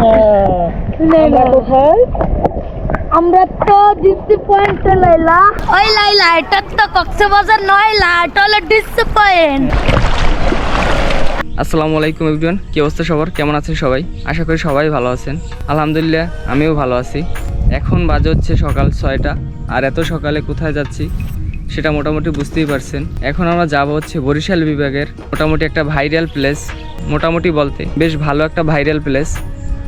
আমরা কোথায় আমরা তো ডিসি পয়েন্টে লাইলা ওই লাইলা এটা তো কক্সবাজার নয় লা এটা হলো ডিসি পয়েন্ট আসসালামু আলাইকুম এভরিওয়ান কি অবস্থা সবার? কেমন আছেন সবাই? আশা করি সবাই ভালো আছেন। আলহামদুলিল্লাহ আমিও ভালো আছি। এখন বাজে হচ্ছে সকাল ছয়টা আর এত সকালে কোথায় যাচ্ছি সেটা মোটামুটি বুঝতেই পারছেন। এখন আমরা যাব হচ্ছে বরিশাল বিভাগের মোটামুটি একটা ভাইরাল প্লেস মোটামুটি বলতে বেশ ভালো একটা ভাইরাল প্লেস।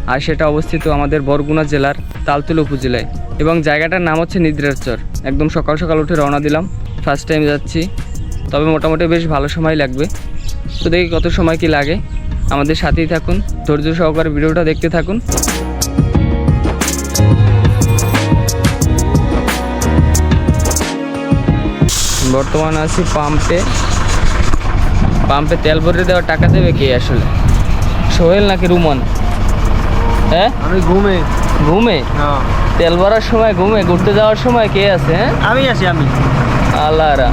আর সেটা অবস্থিত আমাদের বরগুনা জেলার তালতুল উপজেলায়। এবং জায়গাটার নাম হচ্ছে নিদ্রার চর। একদম সকাল সকাল উঠে রওনা দিলাম। ফার্স্ট টাইম যাচ্ছি। তবে মোটামুটি বেশ ভালো সময় লাগবে। তো দেখি কত সময় কি লাগে। আমাদের সাথেই থাকুন। ধৈর্য সহকারে ভিডিওটা দেখতে থাকুন। বর্তমানে আছি পাম্পে। পাম্পে তেল ভরে দেওয়ার টাকা দেবে কে আসলে। সোহেল নাকি রুমন? হ্যাঁ? আমি ঘুমে। ঘুমে? তেল ভরার সময় ঘুমে ঘুরতে যাওয়ার সময় কে আছে হ্যাঁ? আমি আছি আমি। আল্লাহরা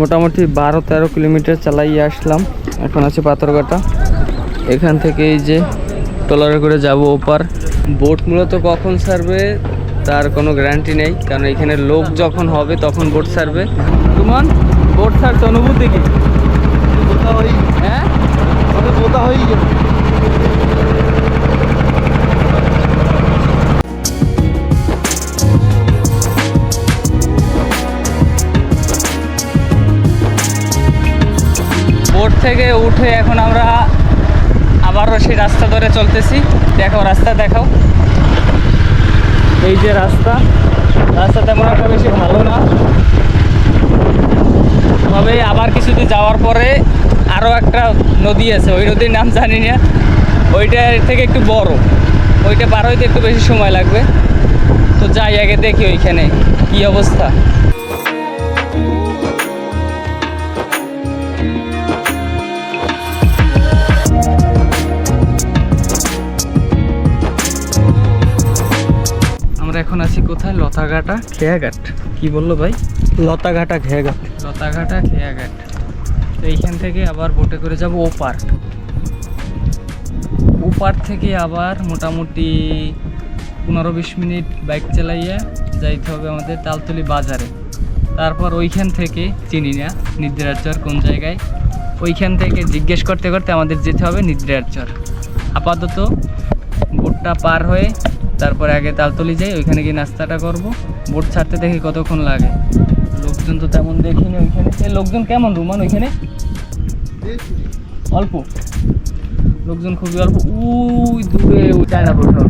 মোটামুটি বারো তেরো কিলোমিটার চালাইয়ে আসলাম। এখন আছে পাথরঘাটা। এখান থেকে এই যে ট্রলারে করে যাব ওপার। বোট মূলত কখন ছাড়বে তার কোনো গ্যারান্টি নেই কারণ এখানে লোক যখন হবে তখন বোট ছাড়বে। তুমন বোট ছাড়তে অনুভূতি কি? হ্যাঁ? বোতা হই গেছে বোট থেকে উঠে এখন আমরা আবারও সেই রাস্তা ধরে চলতেছি। দেখো, রাস্তা দেখাও। এই যে রাস্তা রাস্তা তেমন একটা বেশি ভালো না। তবে আবার কিছুদিন যাওয়ার পরে আরও একটা নদী আছে। ওই নদীর নাম জানি না। ওইটার থেকে একটু বড়। ওইটা পার হইতে একটু বেশি সময় লাগবে। তো যাই, আগে দেখি ওইখানে কি অবস্থা। আমরা এখন আছি কোথায়? লতাঘাটা খেয়াঘাট কি বলল ভাই? লতাঘাটা খেয়ে গেছে লতাঘাটা খেয়াঘাট। তো এইখান থেকে আবার বোটে করে যাব ওপার ওপার থেকে আবার মোটামুটি পনেরো বিশ মিনিট বাইক চালাইয়া যাইতে হবে আমাদের তালতলি বাজারে। তারপর ওইখান থেকে চিনি না নিদ্রার চর কোন জায়গায়? ওইখান থেকে জিজ্ঞেস করতে করতে আমাদের যেতে হবে নিদ্রার চর। আপাতত বোটটা পার হয়ে তারপরে আগে তালতলি যাই, ওইখানে গিয়ে নাস্তাটা করব। বোট ছাড়তে দেখি কতক্ষণ লাগে। লোকজন তো তেমন দেখিনি ওইখানে। এই লোকজন কেমন রুমান ওইখানে? অল্প। লোকজন খুবই অল্প। উই দূরে ওই চায়না পেট্রোল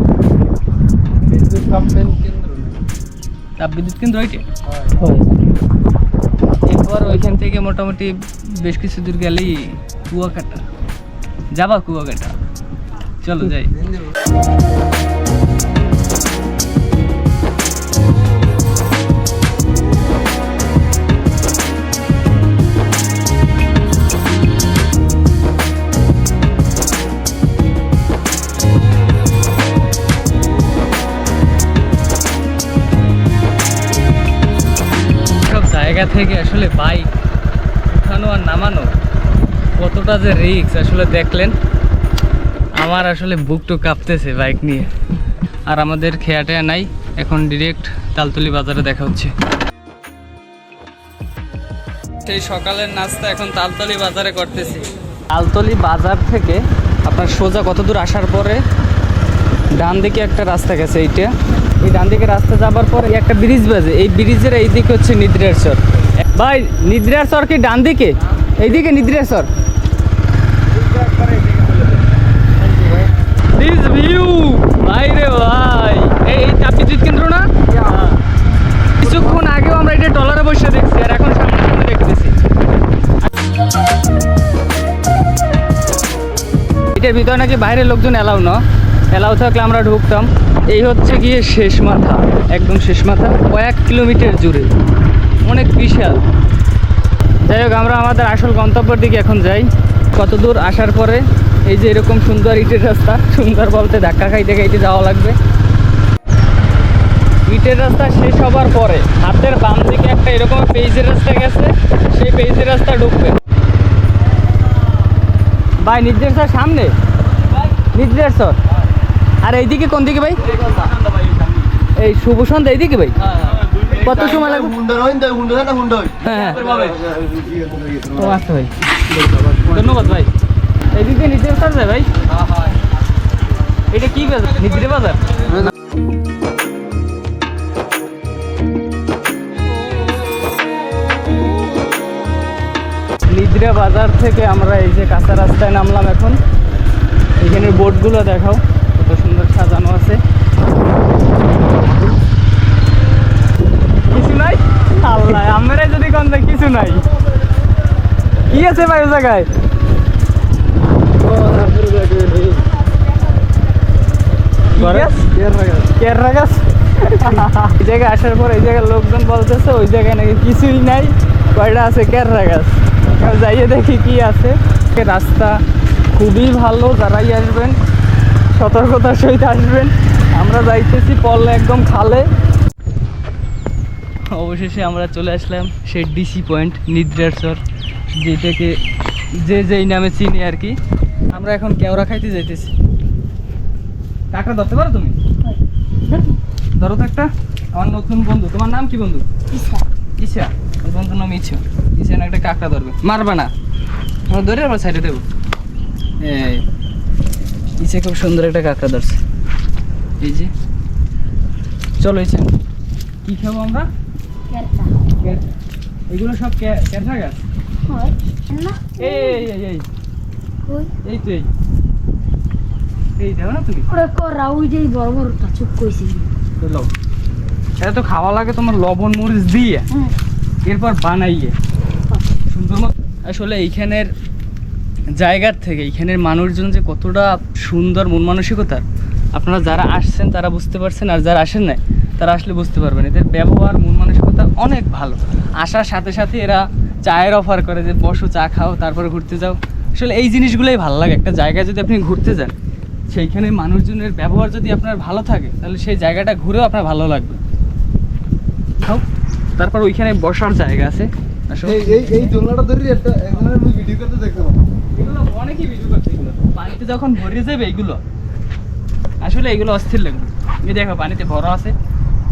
তাপবিদ্যুৎ কেন্দ্র ওইটা? এরপর ওইখান থেকে মোটামুটি বেশ কিছু দূর গেলেই কুয়াকাটা। যাবা কুয়াকাটা? চলো যাই। জায়গা থেকে আসলে বাইক উঠানো আর নামানো কতটা যে রিক্স আসলে দেখলেন? আমার আসলে বুকটু কাঁপতেছে বাইক নিয়ে। আর আমাদের খেয়াটেয়া নাই, এখন ডিরেক্ট তালতলি বাজারে দেখা হচ্ছে। সেই সকালের নাস্তা এখন তালতলি বাজারে করতেছি। তালতলি বাজার থেকে আপনার সোজা কত দূর আসার পরে ডান দিকে একটা রাস্তা গেছে, এইটা। এই ডান দিকে রাস্তা যাবার পরে একটা ব্রিজ বাজে। এই ব্রিজের এই দিকে হচ্ছে নিদ্রার চর। ভাই, নিদ্রার চর কি ডান দিকে? দিস ভিউ ভাই রে ভাই। এই তাপবিদ্যুৎ কেন্দ্র না? কিছুক্ষণ আগেও আমরা এটা ডলারে বসে দেখছি, আর এখন সামনে সামনে দেখতেছি। এটার ভিতরে নাকি বাইরের লোকজন এলাও না? এলাও থাকলে আমরা ঢুকতাম। এই হচ্ছে গিয়ে শেষ মাথা, একদম শেষ মাথা, কয়েক কিলোমিটার জুড়ে। অনেক বিশাল। যাই হোক, আমরা আমাদের আসল গন্তব্যের দিকে এখন যাই। কত দূর আসার পরে, এই যে এরকম সুন্দর ইটের রাস্তা, সুন্দর বলতে ধাক্কা খাইতে খাইতে যাওয়া লাগবে। ইটের রাস্তা শেষ হবার পরে, হাতের বাম দিকে একটা এরকম পেজের রাস্তা গেছে, সেই পেজ রাস্তা ঢুকবে। ভাই নির্দেশার সামনে? নির্দেশর আর এইদিকে কোন দিকে ভাই? এই শুভ সন্ধ্যা এইদিকে ভাই? কত সময় লাগবে? হ্যাঁ হ্যাঁ। আচ্ছা ভাই। ধন্যবাদ ভাই। এইদিকে নির্দেশ যায় ভাই। এটা কি বাজার? নিদ্রে বাজার? নিদ্রা বাজার থেকে আমরা এই যে কাঁচা রাস্তায় নামলাম এখন। এখানে বোটগুলো দেখাও। আছে। কিছু নাই? আল্লাহ আমরা যদি কোন জায়গায় কিছু নাই। কি আছে ভাই ও জায়গায়? কেররা গাছ এই জায়গায় আসার পর এই জায়গায় লোকজন বলতেছে ওই জায়গায় নাকি কিছুই নাই কয়টা আছে? কেররা গাছ যাইয়ে দেখি কি আছে। রাস্তা খুবই ভালো যারাই আসবেন সতর্কতার সহিত আসবেন। আমরা যাইতেছি পড়লে একদম খালে। অবশেষে আমরা চলে আসলাম সেই ডিসি পয়েন্ট নিদ্রার চর যেটাকে যে যেই নামে চিনি আর কি। আমরা এখন কেওড়া খাইতে যাইতেছি। কাঁকড়া ধরতে পারো তুমি? ধরো তো একটা। আমার নতুন বন্ধু। তোমার নাম কি বন্ধু? ইসা বন্ধুর নাম ইচ্ছা ইসা একটা কাঁকড়া ধরবে। মারবে না। আমরা ধরে আবার সাইডে দেবো। এই ইসে খুব সুন্দর একটা কাঁকড়া ধরছে। এই যে। চলো ইসা কি খাব আমরা? এগুলো সব কে- গাছ? এই এই এই এই। এই তো এই। এই দেখো না তুমি? ওরে করা ওই যে বড় বড়টা চুপ কইছি। লও। এটা তো খাওয়া লাগে তোমার লবণ মরিচ দিয়ে। হ্যাঁ। এরপর বানাইয়ে। সুন্দর মতো আসলে এইখানের জায়গার থেকে এইখানের মানুষজন যে কতটা সুন্দর মন মানসিকতার, আপনারা যারা আসছেন তারা বুঝতে পারছেন, আর যারা আসেন না তারা আসলে বুঝতে পারবেন। এদের ব্যবহার, মন মানসিকতা অনেক ভালো। আসার সাথে সাথে এরা চায়ের অফার করে যে, বসো, চা খাও, তারপরে ঘুরতে যাও। আসলে এই জিনিসগুলোই ভালো লাগে। একটা জায়গায় যদি আপনি ঘুরতে যান, সেইখানে মানুষজনের ব্যবহার যদি আপনার ভালো থাকে, তাহলে সেই জায়গাটা ঘুরেও আপনার ভালো লাগবে। তারপর ওইখানে বসার জায়গা আছে। আসো। এই এই দোলনাটা ধরি একটা ভিডিও করতে দেখতে পাবো এগুলো অনেকই ভিডিও করছে এগুলো পানিতে যখন ভরে যাবে এগুলো আসলে এগুলো অস্থির লাগবে। এই দেখো পানিতে ভরা আছে।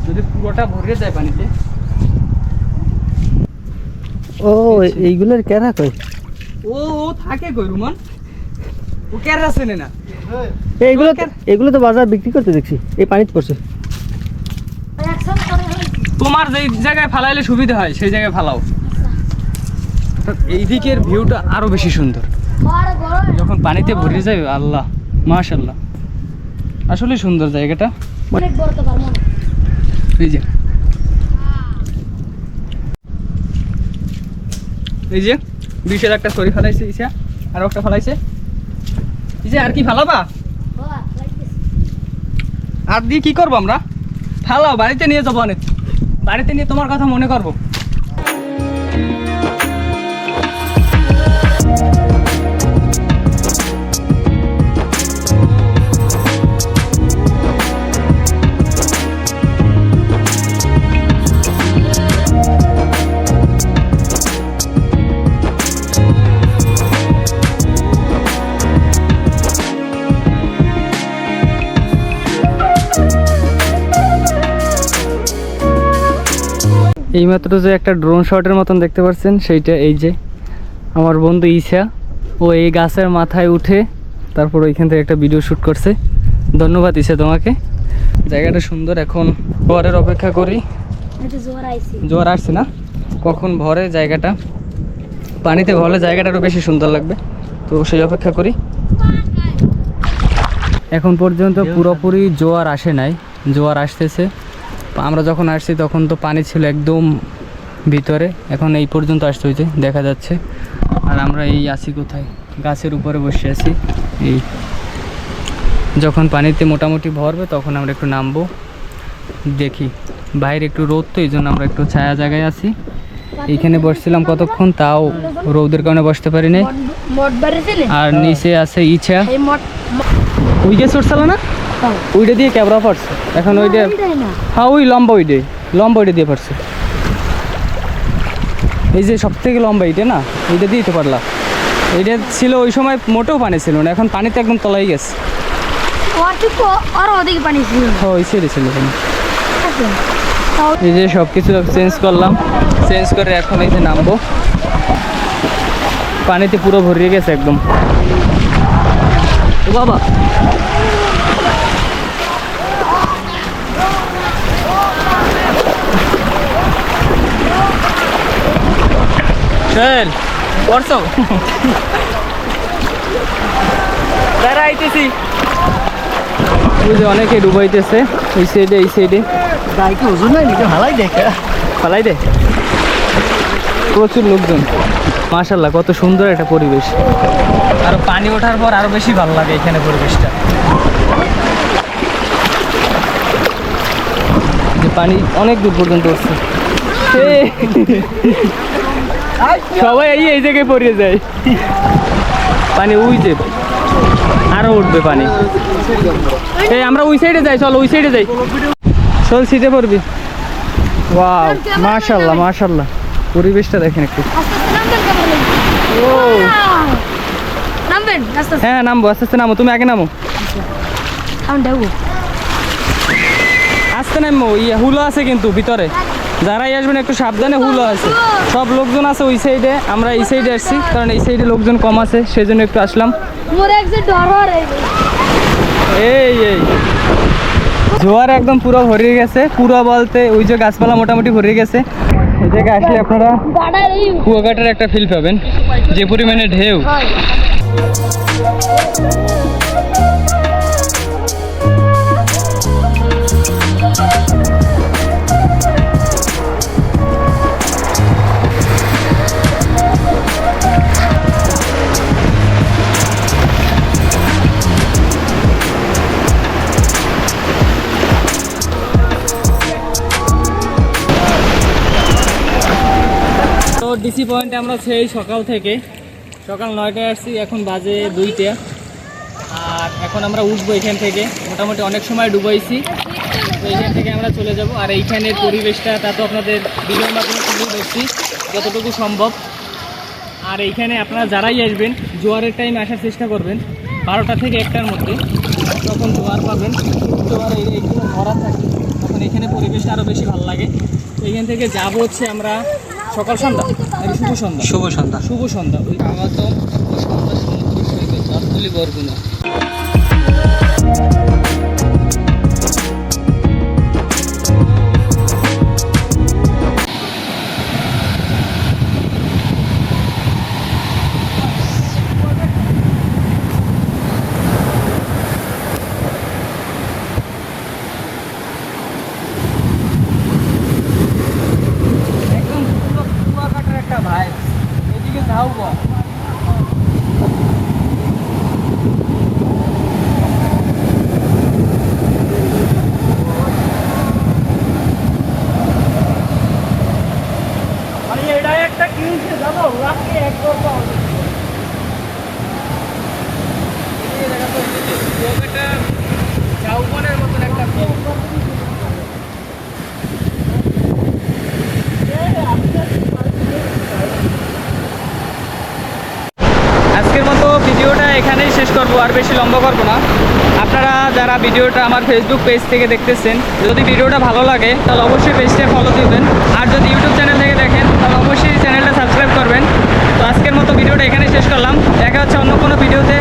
যদি পুরোটা ভরে যায় পানিতে। ও এইগুলোর কেনা কই? ও ও থাকে কই রুমান? ও কেরা চেনে না? এইগুলো এগুলো তো বাজার বিক্রি করতে দেখছি। এই পানিতে পড়ছে। করে তোমার যেই জায়গায় ফালাইলে সুবিধা হয় সেই জায়গায় ফালাও। এই দিকের ভিউটা আরও বেশি সুন্দর। যখন পানিতে ভরে যাবে আল্লাহ মাশাল্লাহ আসলে সুন্দর জায়গাটা। অনেক বড় তো এই যে। এই যে বিশের একটা সরি ফেলাইছে ইসা আর একটা ফেলাইছে। ইসে আর কি ফেলাবা? আর দিয়ে কি করব আমরা? ফেলাও বাড়িতে নিয়ে যাব অনেক। বাড়িতে নিয়ে তোমার কথা মনে করব। এইমাত্র যে একটা ড্রোন শটের মতন দেখতে পাচ্ছেন সেইটা এই যে আমার বন্ধু ইসা ও এই গাছের মাথায় উঠে তারপর ওইখান থেকে একটা ভিডিও শ্যুট করছে। ধন্যবাদ ইসা তোমাকে। জায়গাটা সুন্দর এখন জোয়ারের অপেক্ষা করি। এটা জোয়ার আসছে না? কখন ভরে জায়গাটা? পানিতে ভরলে জায়গাটা আরও বেশি সুন্দর লাগবে। তো সেই অপেক্ষা করি। এখন পর্যন্ত পুরোপুরি জোয়ার আসে নাই। জোয়ার আসতেছে। আমরা যখন আসছি তখন তো পানি ছিল একদম ভিতরে। এখন এই পর্যন্ত আসতে হয়েছে দেখা যাচ্ছে। আর আমরা এই আছি কোথায়? গাছের উপরে বসে আছি। এই যখন পানিতে মোটামুটি ভরবে তখন আমরা একটু নামবো দেখি। বাইরে একটু রোদ তো এই জন্য আমরা একটু ছায়া জায়গায় আছি। এইখানে বসছিলাম কতক্ষণ? তাও রোদের কারণে বসতে পারি নাই। আর নিচে আছে ইচ্ছা উইকে চড়ছিল না ওইটা দিয়ে ক্যামেরা পড়ছে এখন ওইটা হ্যাঁ ওই লম্বা ওইটাই। লম্বা ওইটা দিয়ে পড়ছে এই যে সব থেকে লম্বা এইটা না এইটা দিয়ে তো পারলাম। এইটা ছিল ওই সময় মোটেও পানি ছিল না এখন পানিতে একদম তলাই গেছে। ওয়াটুকু পানি ছিল। ওই সাইডে ছিল পানি। আছে তাও এই যে সব কিছু চেঞ্জ করলাম। চেঞ্জ করে এখন এই যে নামবো। পানিতে পুরো ভরিয়ে গেছে একদম। বাবা। চল করছ দাঁড়া আইতেছি। ওই যে অনেকে ডুবাইতেছে এই সাইডে এই সাইডে গাই কি ওজন নাই নাকি? ভালাই দেখে পালাই দে। প্রচুর লোকজন। মাশাল্লাহ কত সুন্দর একটা পরিবেশ। আর পানি ওঠার পর আরও বেশি ভালো লাগে এখানে পরিবেশটা। যে পানি অনেক দূর পর্যন্ত উঠছে। সবাই এই এই জায়গায় পড়ে যায়। পানি যে আরও উঠবে পানি। এই আমরা ওই সাইডে যাই চল ওই সাইডে যাই। চল সিটে পড়বি। ওয়াও মাশাল্লাহ মাশাল্লাহ। পরিবেশটা দেখেন একটু। আস্তে হ্যাঁ নামবো আস্তে আস্তে নামো। তুমি আগে নামো। আস্তে নামবো ইয়ে হুলো আছে কিন্তু ভিতরে। যারাই আসবেন একটু সাবধানে হুলো আছে। সব লোকজন আছে ওই সাইডে আমরা এই সাইডে আসছি কারণ এই সাইডে লোকজন কম আছে সেই জন্য একটু আসলাম। এই এই জোয়ার একদম পুরো ভরিয়ে গেছে পুরো বলতে ওই যে গাছপালা মোটামুটি ভরিয়ে গেছে। এই জায়গায় আসলে আপনারা কুয়াকাটার একটা ফিল পাবেন যে পরিমাণে ঢেউ। ডিসি পয়েন্টে আমরা সেই সকাল থেকে। সকাল নয়টায় আসছি, এখন বাজে দুইটা। আর এখন আমরা উঠবো এখান থেকে। মোটামুটি অনেক সময় ডুবাইছি। তো এখান থেকে আমরা চলে যাব। আর এইখানের পরিবেশটা, তা তো আপনাদের ভিডিওর মাধ্যমে তুলে ধরছি যতটুকু সম্ভব। আর এইখানে আপনারা যারাই আসবেন, জোয়ারের টাইম আসার চেষ্টা করবেন। বারোটা থেকে একটার মধ্যে। তখন জোয়ার পাবেন। জোয়ার এই এইগুলো ভরা থাকে। তখন এখানে পরিবেশটা আরও বেশি ভালো লাগে। তো এখান থেকে যাব হচ্ছে আমরা সকাল সন্ধ্যা শুভ সন্ধ্যা শুভ সন্ধ্যা শুভ সন্ধ্যা ওই তো সন্ধ্যা সমুদ্র সৈকত বরগুনা ভাই। এদিকে যাও গো মানে এটা একটা কিনছে যাব রাখকে এক করব ঝাউবনের মতন একটা ফিল আজকের মতো ভিডিওটা এখানেই শেষ করব, আর বেশি লম্বা করব না। আপনারা যারা ভিডিওটা আমার ফেসবুক পেজ থেকে দেখতেছেন, যদি ভিডিওটা ভালো লাগে, তাহলে অবশ্যই পেজটা ফলো দিবেন। আর যদি ইউটিউব চ্যানেল থেকে দেখেন, তাহলে অবশ্যই চ্যানেলটা সাবস্ক্রাইব করবেন। তো আজকের মতো ভিডিওটা এখানেই শেষ করলাম। দেখা হচ্ছে অন্য কোনো ভিডিওতে।